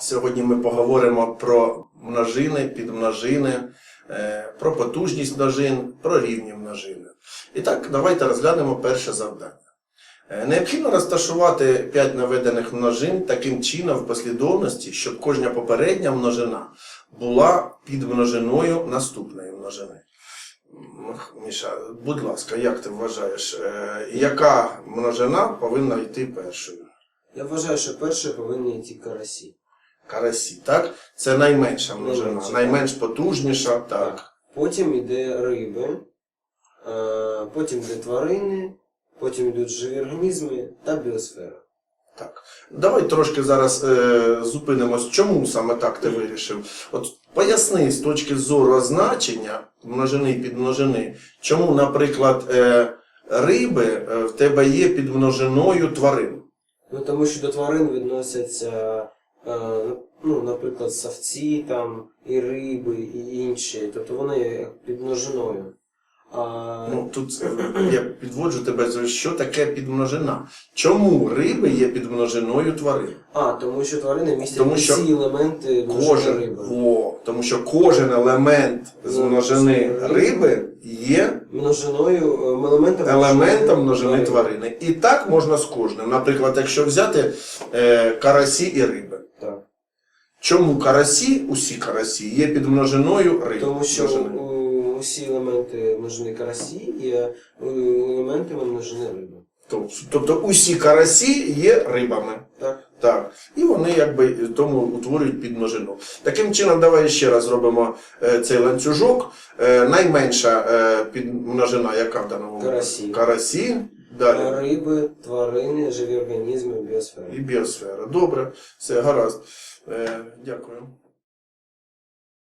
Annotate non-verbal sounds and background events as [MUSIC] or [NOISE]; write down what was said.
Сьогодні ми поговоримо про множини, підмножини, е, про потужність множин, про рівні множини. І так, давайте розглянемо перше завдання. Е, Необхідно розташувати 5 наведених множин таким чином в послідовності, щоб кожна попередня множина була підмножиною наступної множини. Міша, будь ласка, як ти вважаєш, е, яка множина повинна йти першою? Я вважаю, що перше повинні йти карасі. Карасі, так? Це найменша множина, Найменша, найменш потужніша, так. Потім йде риби, е, потім йде тварини, потім йдуть живі організми та біосфера. Так. Давай трошки зараз е, зупинимось, чому саме так ти вирішив. От поясни з точки зору означення множини і підмножини, чому, наприклад, е, риби е, в тебе є підмножиною тварин. Ну тому що до тварин відносяться, ну, наприклад, савці там, і риби, і інші. Тобто вони є підмножиною. А, Ну, тут е, [CLEARS THROAT] я підводжу тебе, що таке підмножина. Чому риби є підмножиною тварин? а, тому що тварини містять Тому що всі елементи Кожен, риби. о, тому що кожен елемент з Ну, множини риби є Множиною, е, елементом, елементом множини тварини. І так можна з кожним. Наприклад, якщо взяти е, карасі і риби. Чому карасі, усі карасі, є підмножиною риби? Тому що множини? у- усі елементи множини карасі є е, елементами множини риби. Тобто, тобто усі карасі є рибами. Так. Так. І вони якби тому утворюють підмножину. Таким чином, давай ще раз зробимо е, цей ланцюжок. Е, найменша е, підмножина, яка в даному? Карасі. Карасі. Далі. Риби, тварини, живі організми, біосфера. І біосфера. Добре, все гаразд. Е, дякую.